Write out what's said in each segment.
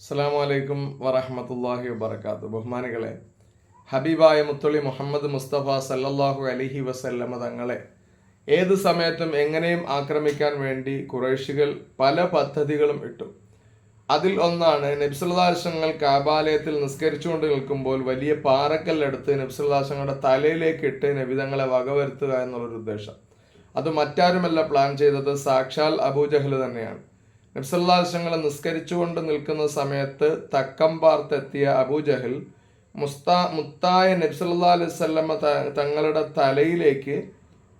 അസ്സാം വലൈക്കും വറഹമത്തല്ലാഹി വബർക്കാത്തു ബഹുമാനികളെ ഹബീബായ മുത്തുള്ളി മുഹമ്മദ് മുസ്തഫ സല്ലല്ലാഹു അലഹി വസല്ലമ തങ്ങളെ ഏത് സമയത്തും എങ്ങനെയും ആക്രമിക്കാൻ വേണ്ടി കുറേശികൾ പല പദ്ധതികളും ഇട്ടു. അതിൽ ഒന്നാണ് നബ്സുല്ലാശങ്ങൾ കാബാലയത്തിൽ നിസ്കരിച്ചുകൊണ്ട് നിൽക്കുമ്പോൾ വലിയ പാറക്കല്ലെടുത്ത് നബ്സുല്ലാശങ്ങളുടെ തലയിലേക്ക് ഇട്ട് നബിതങ്ങളെ വകവരുത്തുക എന്നുള്ളൊരു ഉദ്ദേശം. അത് മറ്റാരുമല്ല പ്ലാൻ ചെയ്തത് സാക്ഷാൽ അബൂജഹൽ തന്നെയാണ്. നബ്സല്ലാശങ്ങൾ നിസ്കരിച്ചുകൊണ്ട് നിൽക്കുന്ന സമയത്ത് തക്കം പാർത്തെത്തിയ അബൂജഹൽ മുസ്താ മുത്തായ നബ്സല്ലാ അലൈവല്ലമ്മ തങ്ങളുടെ തലയിലേക്ക്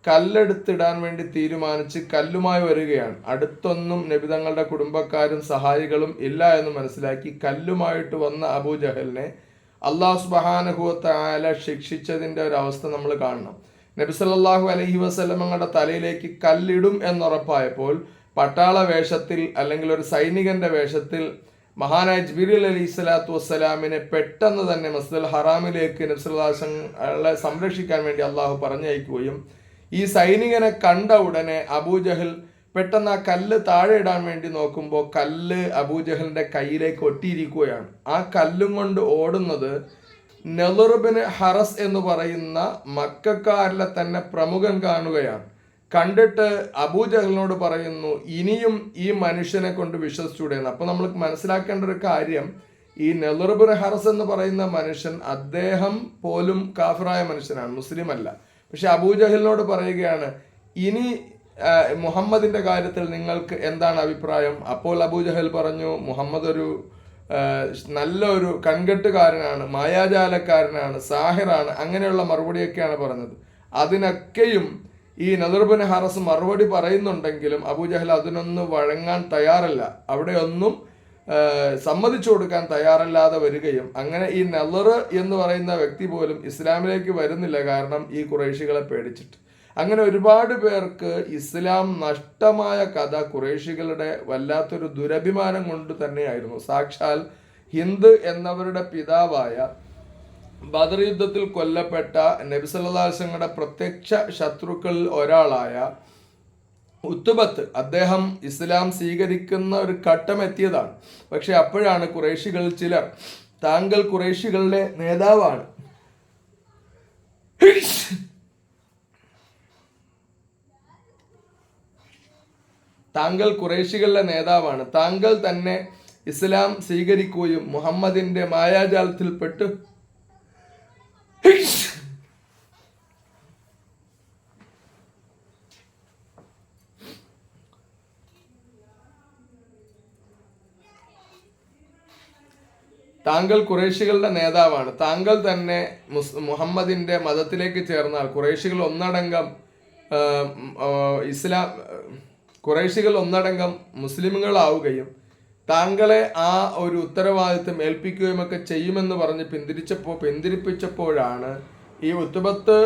കല്ലെടുത്തിടാൻ വേണ്ടി തീരുമാനിച്ച് കല്ലുമായി വരികയാണ്. അടുത്തൊന്നും നബിതങ്ങളുടെ കുടുംബക്കാരും സഹായികളും ഇല്ല എന്ന് മനസ്സിലാക്കി കല്ലുമായിട്ട് വന്ന അബൂജഹലിനെ അള്ളാഹു സുബഹാനുഭവത്തെ ആല ശിക്ഷിച്ചതിന്റെ ഒരു അവസ്ഥ നമ്മൾ കാണണം. നബി സല്ലല്ലാഹു അലൈഹി വസല്ലമങ്ങളുടെ തലയിലേക്ക് കല്ലിടും എന്നുറപ്പായപ്പോൾ പട്ടാള വേഷത്തിൽ അല്ലെങ്കിൽ ഒരു സൈനികന്റെ വേഷത്തിൽ മഹാനായ ജിബിരിൽ അലി സ്വലാത്തു വസ്സലാമിനെ പെട്ടെന്ന് തന്നെ മസ്ജിദുൽ ഹറാമിലേക്ക് നബ്സുല്ലാസങ്ങളെ സംരക്ഷിക്കാൻ വേണ്ടി അള്ളാഹു പറഞ്ഞയക്കുകയും ഈ സൈനികനെ കണ്ട ഉടനെ അബൂജഹൽ പെട്ടെന്ന് ആ കല്ല് താഴെ ഇടാൻ വേണ്ടി നോക്കുമ്പോൾ കല്ല് അബൂജഹലിന്റെ കയ്യിലേക്ക് ഒട്ടിയിരിക്കുകയാണ്. ആ കല്ലും കൊണ്ട് ഓടുന്നത് നെലുറുബിന് ഹറസ് എന്ന് പറയുന്ന മക്കാരിലെ തന്നെ പ്രമുഖൻ കാണുകയാണ്. കണ്ടിട്ട് അബൂജഹലിനോട് പറയുന്നു ഇനിയും ഈ മനുഷ്യനെ കൊണ്ട് വിശ്വസിച്ചൂടെയെന്ന് അപ്പോൾ നമ്മൾ മനസ്സിലാക്കേണ്ട ഒരു കാര്യം ഈ നെലറുബിൻ ഹറസ് എന്ന് പറയുന്ന മനുഷ്യൻ അദ്ദേഹം പോലും കാഫറായ മനുഷ്യനാണ് മുസ്ലിം അല്ല. പക്ഷെ അബൂജഹലിനോട് പറയുകയാണ് ഇനി മുഹമ്മദിന്റെ കാര്യത്തിൽ നിങ്ങൾക്ക് എന്താണ് അഭിപ്രായം? അപ്പോൾ അബൂജഹൽ പറഞ്ഞു മുഹമ്മദ് ഒരു നല്ലൊരു കൺകെട്ടുകാരനാണ് മായാജാലക്കാരനാണ് സാഹിറാണ് അങ്ങനെയുള്ള മറുപടിയൊക്കെയാണ് പറഞ്ഞത്. അതിനൊക്കെയും ഈ നദർബിൻ ഹാറസ് മറുപടി പറയുന്നുണ്ടെങ്കിലും അബൂജഹൽ അതിനൊന്നും വഴങ്ങാൻ തയ്യാറല്ല. അവിടെ ഒന്നും സമ്മതിച്ചു കൊടുക്കാൻ തയ്യാറല്ലാതെ വരികയും അങ്ങനെ ഈ നദർ എന്ന് പറയുന്ന വ്യക്തി പോലും ഇസ്ലാമിലേക്ക് വരുന്നില്ല കാരണം ഈ കുറേശികളെ പേടിച്ചിട്ട്. അങ്ങനെ ഒരുപാട് പേർക്ക് ഇസ്ലാം നഷ്ടമായ കഥ കുറേശികളുടെ വല്ലാത്തൊരു ദുരഭിമാനം കൊണ്ട് തന്നെയായിരുന്നു. സാക്ഷാൽ ഹിന്ദ് എന്നവരുടെ പിതാവായ ബദർ യുദ്ധത്തിൽ കൊല്ലപ്പെട്ട നബിസല്ലാസങ്ങളുടെ പ്രത്യക്ഷ ശത്രുക്കളിൽ ഒരാളായ ഉത്തുബത്ത് അദ്ദേഹം ഇസ്ലാം സ്വീകരിക്കുന്ന ഒരു ഘട്ടം എത്തിയതാണ്. പക്ഷെ അപ്പോഴാണ് കുറേശികളിൽ ചിലർ താങ്കൾ കുറേശികളുടെ നേതാവാണ്. താങ്കൾ കുറേശികളുടെ നേതാവാണ്. താങ്കൾ തന്നെ ഇസ്ലാം സ്വീകരിക്കുകയും മുഹമ്മദിന്റെ മായാജാലത്തിൽപ്പെട്ട്. താങ്കൾ കുറേശികളുടെ നേതാവാണ്. താങ്കൾ തന്നെ മുഹമ്മദിന്റെ മതത്തിലേക്ക് ചേർന്നാൽ കുറേശികൾ ഒന്നടങ്കം ഇസ്ലാം കുറേശികൾ ഒന്നടങ്കം മുസ്ലിമുകളാവുകയും താങ്കളെ ആ ഒരു ഉത്തരവാദിത്വം ഏൽപ്പിക്കുകയും ഒക്കെ ചെയ്യുമെന്ന് പറഞ്ഞ് പിന്തിരിച്ചപ്പോൾ പിന്തിരിപ്പിച്ചപ്പോഴാണ് ഈ ഉത്തുബത്ത്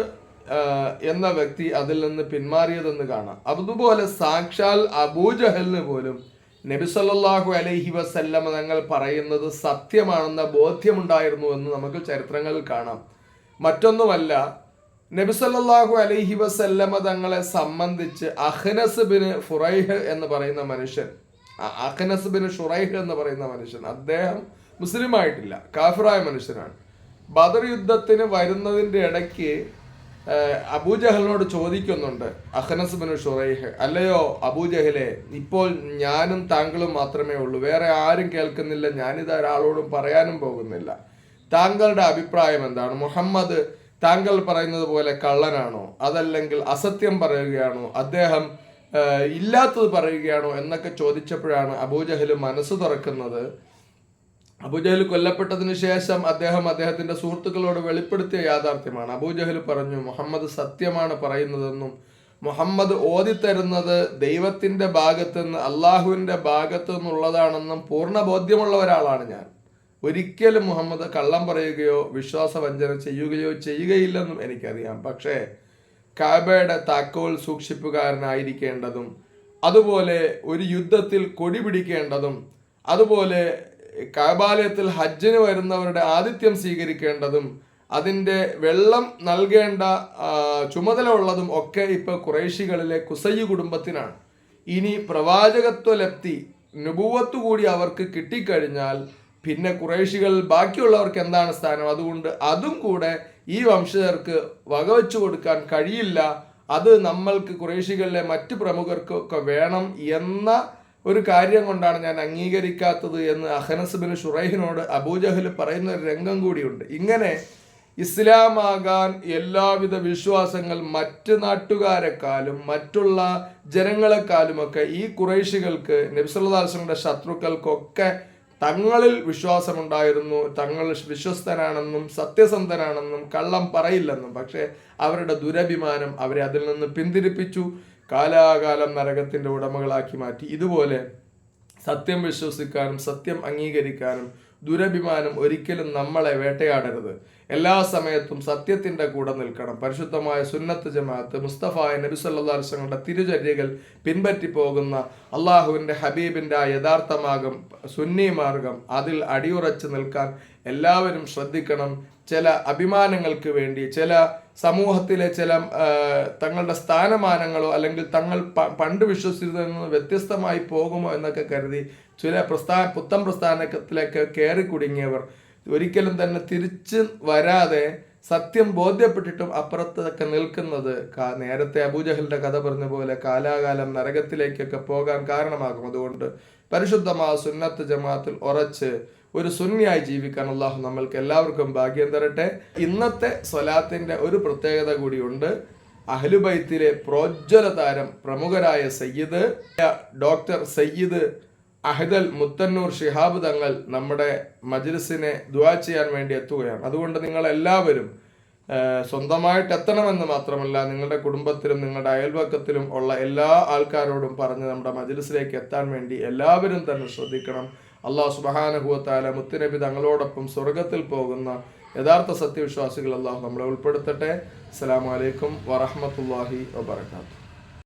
എന്ന വ്യക്തി അതിൽ നിന്ന് പിന്മാറിയതെന്ന് കാണാം. അതുപോലെ സാക്ഷാൽ അബൂജഹലിന് പോലും നബി സല്ലാഹു അലൈഹി വസല്ലമ തങ്ങൾ പറയുന്നത് സത്യമാണെന്ന ബോധ്യമുണ്ടായിരുന്നു എന്ന് നമുക്ക് ചരിത്രങ്ങളിൽ കാണാം. മറ്റൊന്നുമല്ല നബി സല്ലാഹു അലൈഹി വസല്ലമ തങ്ങളെ സംബന്ധിച്ച് അഹ്നസ് ബിൻ ഫുറൈഹ് എന്ന് പറയുന്ന മനുഷ്യൻ അഖനസ് ബിൻ ഷുറൈഹ് എന്ന് പറയുന്ന മനുഷ്യൻ. അദ്ദേഹം മുസ്ലിം ആയിട്ടില്ല കാഫിറായ മനുഷ്യനാണ്. ബദർ യുദ്ധത്തിന് വരുന്നതിന്റെ ഇടയ്ക്ക് അബൂജഹലിനോട് ചോദിക്കുന്നുണ്ട് അഖനസ് ബിൻ ഷുറൈഹ് അല്ലയോ അബൂജഹലെ ഇപ്പോൾ ഞാനും താങ്കളും മാത്രമേ ഉള്ളൂ. വേറെ ആരും കേൾക്കുന്നില്ല. ഞാനിത് ഒരാളോടും പറയാനും പോകുന്നില്ല. താങ്കളുടെ അഭിപ്രായം എന്താണ്? മുഹമ്മദ് താങ്കൾ പറയുന്നത് പോലെ കള്ളനാണോ? അതല്ലെങ്കിൽ അസത്യം പറയുകയാണോ? അദ്ദേഹം ഇല്ലാത്തത് പറയുകയാണോ എന്നൊക്കെ ചോദിച്ചപ്പോഴാണ് അബൂജഹൽ മനസ്സ് തുറക്കുന്നത്. അബൂജഹൽ കൊല്ലപ്പെട്ടതിന് ശേഷം അദ്ദേഹം അദ്ദേഹത്തിന്റെ സുഹൃത്തുക്കളോട് വെളിപ്പെടുത്തിയ യാഥാർത്ഥ്യമാണ്. അബൂജഹൽ പറഞ്ഞു മുഹമ്മദ് സത്യമാണ് പറയുന്നതെന്നും മുഹമ്മദ് ഓതിത്തരുന്നത് ദൈവത്തിന്റെ ഭാഗത്തുനിന്ന് അള്ളാഹുവിന്റെ ഭാഗത്തു നിന്നുള്ളതാണെന്നും പൂർണ ബോധ്യമുള്ള ഒരാളാണ് ഞാൻ. ഒരിക്കലും മുഹമ്മദ് കള്ളം പറയുകയോ വിശ്വാസവഞ്ചന ചെയ്യുകയോ ചെയ്യുകയില്ലെന്നും എനിക്കറിയാം. പക്ഷേ കാബയുടെ താക്കോൽ സൂക്ഷിപ്പുകാരനായിരിക്കേണ്ടതും അതുപോലെ ഒരു യുദ്ധത്തിൽ കൊടി പിടിക്കേണ്ടതും അതുപോലെ കാബാലയത്തിൽ ഹജ്ജിന് വരുന്നവരുടെ ആതിഥ്യം സ്വീകരിക്കേണ്ടതും അതിന്റെ വെള്ളം നൽകേണ്ട ചുമതല ഉള്ളതും ഒക്കെ ഇപ്പോൾ കുറേശികളിലെ കുസയ്യു കുടുംബത്തിനാണ്. ഇനി പ്രവാചകത്വ ലപ്തി നുപൂവത്ത് കൂടി അവർക്ക് കിട്ടിക്കഴിഞ്ഞാൽ പിന്നെ കുറേശികൾ ബാക്കിയുള്ളവർക്ക് എന്താണ് സ്ഥാനം? അതുകൊണ്ട് അതും കൂടെ ഈ വംശജർക്ക് വകവെച്ചു കൊടുക്കാൻ കഴിയില്ല. അത് നമ്മൾക്ക് കുറേശികളിലെ മറ്റ് പ്രമുഖർക്കൊക്കെ വേണം എന്ന ഒരു കാര്യം കൊണ്ടാണ് ഞാൻ അംഗീകരിക്കാത്തത് എന്ന് അഹനസ് ബിൻ ഷുറൈഹിനോട് അബൂജഹൽ പറയുന്ന ഒരു രംഗം കൂടിയുണ്ട്. ഇങ്ങനെ ഇസ്ലാമാകാൻ എല്ലാവിധ വിശ്വാസങ്ങൾ മറ്റ് നാട്ടുകാരെക്കാളും മറ്റുള്ള ജനങ്ങളെക്കാളുമൊക്കെ ഈ കുറേശികൾക്ക് നബ്സുല്ലാസ്ലമിയുടെ ശത്രുക്കൾക്കൊക്കെ തങ്ങളിൽ വിശ്വാസമുണ്ടായിരുന്നു തങ്ങൾ വിശ്വസ്തനാണെന്നും സത്യസന്ധനാണെന്നും കള്ളം പറയില്ലെന്നും. പക്ഷേ അവരുടെ ദുരഭിമാനം അവരെ അതിൽ നിന്ന് പിന്തിരിപ്പിച്ചു കാലാകാലം നരകത്തിന്റെ ഉടമകളാക്കി മാറ്റി. ഇതുപോലെ സത്യം വിശ്വസിക്കാനും സത്യം അംഗീകരിക്കാനും ദുരഭിമാനം ഒരിക്കലും നമ്മളെ വേട്ടയാടരുത്. എല്ലാ സമയത്തും സത്യത്തിന്റെ കൂടെ നിൽക്കണം. പരിശുദ്ധമായ സുന്നത്ത് ജമാഅത്ത് മുസ്തഫായ നബി സല്ലല്ലാഹു അലൈഹി വസല്ലമയുടെ തിരുചര്യകൾ പിൻപറ്റി പോകുന്ന അള്ളാഹുവിന്റെ ഹബീബിന്റെ ആ യഥാർത്ഥമാകും സുന്നി മാർഗം അതിൽ അടിയുറച്ച് നിൽക്കാൻ എല്ലാവരും ശ്രദ്ധിക്കണം. ചില അഭിമാനങ്ങൾക്ക് വേണ്ടി ചില സമൂഹത്തിലെ ചില തങ്ങളുടെ സ്ഥാനമാനങ്ങളോ അല്ലെങ്കിൽ തങ്ങൾ പണ്ട് വിശ്വസിച്ചതിൽ വ്യത്യസ്തമായി പോകുമോ എന്നൊക്കെ കരുതി ചില പ്രസ്ഥാന പുത്തൻ പ്രസ്ഥാനത്തിലേക്ക് കയറി കുടുങ്ങിയവർ. ഒരിക്കലും തന്നെ തിരിച്ച് വരാതെ സത്യം ബോധ്യപ്പെട്ടിട്ടും അപ്പുറത്തൊക്കെ നിൽക്കുന്നത് നേരത്തെ അബൂജഹലിന്റെ കഥ പറഞ്ഞ പോലെ കാലാകാലം നരകത്തിലേക്കൊക്കെ പോകാൻ കാരണമാകും. അതുകൊണ്ട് പരിശുദ്ധമായ സുന്നത്ത് ജമാഅത്തിൽ ഉറച്ച് ഒരു സുന്നിയായി ജീവിക്കാൻ അള്ളാഹു നമ്മൾക്ക് എല്ലാവർക്കും ഭാഗ്യം തരട്ടെ. ഇന്നത്തെ സ്വലാത്തിന്റെ ഒരു പ്രത്യേകത കൂടിയുണ്ട്. അഹ്ലുബൈത്തിലെ പ്രോജ്വല താരം പ്രമുഖരായ സയ്യിദ് ഡോക്ടർ സയ്യിദ് അഹദൽ മുത്തന്നൂർ ഷിഹാബ് തങ്ങൾ നമ്മുടെ മജ്ലിസിനെ ദുവാ ചെയ്യാൻ വേണ്ടി എത്തുകയാണ്. അതുകൊണ്ട് നിങ്ങൾ എല്ലാവരും സ്വന്തമായിട്ട് എത്തണമെന്ന് മാത്രമല്ല നിങ്ങളുടെ കുടുംബത്തിലും നിങ്ങളുടെ അയൽവക്കത്തിലും ഉള്ള എല്ലാ ആൾക്കാരോടും പറഞ്ഞ് നമ്മുടെ മജിലിസിലേക്ക് എത്താൻ വേണ്ടി എല്ലാവരും തന്നെ ശ്രദ്ധിക്കണം. അള്ളാഹു സുബഹാനുഭവത്താല മുത്തുനബി തങ്ങളോടൊപ്പം സ്വർഗത്തിൽ പോകുന്ന യഥാർത്ഥ സത്യവിശ്വാസികൾ അള്ളാഹു നമ്മളെ ഉൾപ്പെടുത്തട്ടെ. അസ്സലാമു അലൈക്കും വറഹ്മത്തുള്ളാഹി വബറകാതുഹു.